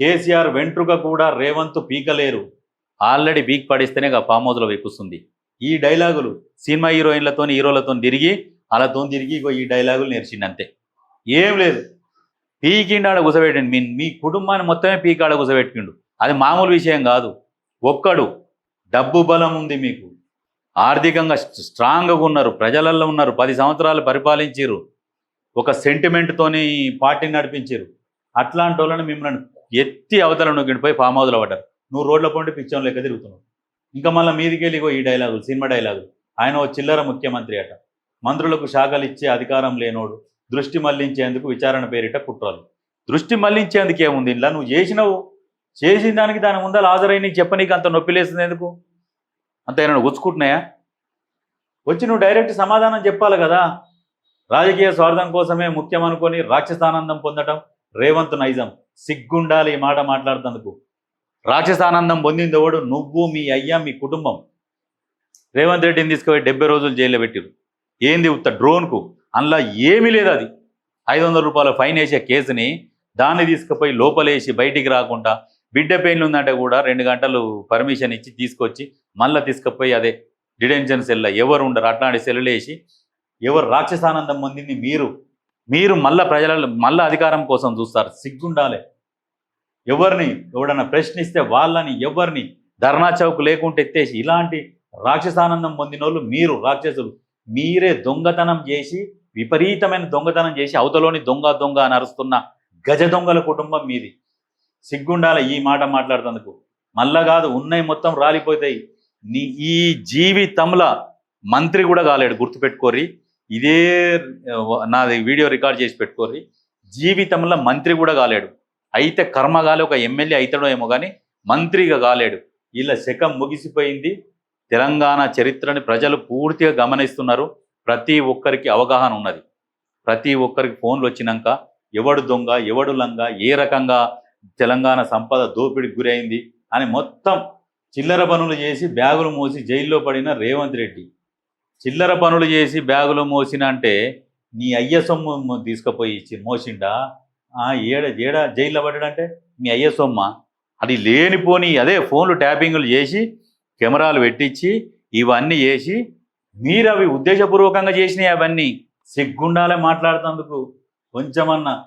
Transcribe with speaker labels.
Speaker 1: కేసీఆర్ వెంట్రుక కూడా రేవంత్ పీకలేరు. ఆల్రెడీ పీక్ పడిస్తేనే ఆ ఫామ్ హౌస్లో వెక్కుస్తుంది ఈ డైలాగులు సినిమా హీరోయిన్లతో హీరోలతో తిరిగి అలాతో తిరిగి ఇగో ఈ డైలాగులు నేర్చిండంతే ఏం లేదు. పీకిండా ఆడ గుసబెట్టిండు మీ మీ కుటుంబాన్ని మొత్తమే పీకాడ గుసపెట్టిండు గుసబెట్టిండు అది మామూలు విషయం కాదు. ఒక్కడు డబ్బు బలం ఉంది మీకు. ఆర్థికంగా స్ట్రాంగ్గా ఉన్నారు. ప్రజలల్లో ఉన్నారు. పది సంవత్సరాలు పరిపాలించారు ఒక సెంటిమెంట్తోని పార్టీని నడిపించారు అట్లాంటి వాళ్ళని మిమ్మల్ని ఎత్తి అవతల నొక్కిండిపోయి ఫామ్ హౌస్లో పడ్డారు. నువ్వు రోడ్ల పండి పిచ్చం లెక్క తిరుగుతున్నావు. ఇంకా మళ్ళీ మీదికి వెళ్ళిగో ఈ డైలాగులు సినిమా డైలాగులు ఆయన ఓ చిల్లర ముఖ్యమంత్రి అట. మంత్రులకు శాఖలు ఇచ్చే అధికారం లేనోడు దృష్టి మళ్ళించేందుకు విచారణ పేరిట కుట్రలు. దృష్టి మళ్ళించేందుకు ఏముంది? ఇలా నువ్వు చేసినావు. చేసిన దానికి దాని ముందర హాజరై నీకు చెప్పనీకి అంత నొప్పి లేస్తుంది ఎందుకు? అంత ఏమైనా గుచ్చుకుంటున్నాయా? వచ్చి నువ్వు డైరెక్ట్ సమాధానం చెప్పాలి కదా. రాజకీయ స్వార్థం కోసమే ముఖ్యం అనుకొని రాక్షసానందం పొందటం రేవంత్ నైజం సిగ్గుండాలి ఈ మాట మాట్లాడుతందుకు. రాక్షసానందం పొందింది ఎవడు? నువ్వు మీ అయ్యా మీ కుటుంబం. రేవంత్ రెడ్డిని తీసుకుపోయి డెబ్బై రోజులు జైల్లో పెట్టిరు ఏంది ఉత్త డ్రోన్కు? అందులో ఏమీ లేదు అది. ఐదు వందల రూపాయల ఫైన్ వేసే కేసుని దాన్ని తీసుకుపోయి లోపలేసి బయటికి రాకుండా బిడ్డ పెయిన్లు ఉందంటే కూడా రెండు గంటలు పర్మిషన్ ఇచ్చి తీసుకొచ్చి మళ్ళీ తీసుకుపోయి అదే డిటెన్షన్ సెల్ ఎవరు ఉండరు. అట్లాంటి సెల్లు వేసి ఎవరు రాక్షసానందం పొందింది మీరు? మీరు మళ్ళా ప్రజల మళ్ళా అధికారం కోసం చూస్తారు. సిగ్గుండాలి. ఎవరిని ఎవడన్నా ప్రశ్నిస్తే వాళ్ళని ఎవరిని ధర్నా చౌక్ లేకుంటే ఎత్తేసి ఇలాంటి రాక్షసానందం పొందిన వాళ్ళు మీరు రాక్షసులు. మీరే దొంగతనం చేసి విపరీతమైన దొంగతనం చేసి అవతలోని దొంగ దొంగ అని అరుస్తున్న గజ దొంగల కుటుంబం మీది. సిగ్గుండాలి ఈ మాట మాట్లాడుతందుకు మళ్ళా కాదు ఉన్నాయి మొత్తం రాలిపోతాయి. నీ ఈ జీవితంలో మంత్రి కూడా కాలేడు. గుర్తుపెట్టుకోరి ఇదే నాది వీడియో రికార్డ్ చేసి పెట్టుకోరి జీవితంలో మంత్రి కూడా కాలేడు. అయితే కర్మగాలి ఒక ఎమ్మెల్యే అవుతాడో ఏమో కానీ మంత్రిగా కాలేడు. ఇలా శకం ముగిసిపోయింది. తెలంగాణ చరిత్రని ప్రజలు పూర్తిగా గమనిస్తున్నారు. ప్రతి ఒక్కరికి అవగాహన ఉన్నది. ప్రతి ఒక్కరికి ఫోన్లు వచ్చినాక ఎవడు దొంగ ఎవడు లంగ ఏ రకంగా తెలంగాణ సంపద దోపిడికి గురైంది అని మొత్తం చిల్లర పనులు చేసి బ్యాగులు మోసి జైల్లో పడిన రేవంత్ రెడ్డి. చిల్లర పనులు చేసి బ్యాగులు మోసిన అంటే నీ అయ్య సొమ్ము తీసుకుపోయి ఇచ్చి మోసిండా? ఆ, ఏడ ఏడ జైల్లో పడ్డాడంటే? మీ అయ్య సొమ్మ. అది లేనిపోని అదే ఫోన్లు ట్యాపింగ్లు చేసి కెమెరాలు పెట్టించి ఇవన్నీ చేసి మీరు అవి ఉద్దేశపూర్వకంగా చేసినాయి అవన్నీ. సిగ్గుండాలే మాట్లాడుతందుకు. కొంచెమన్నా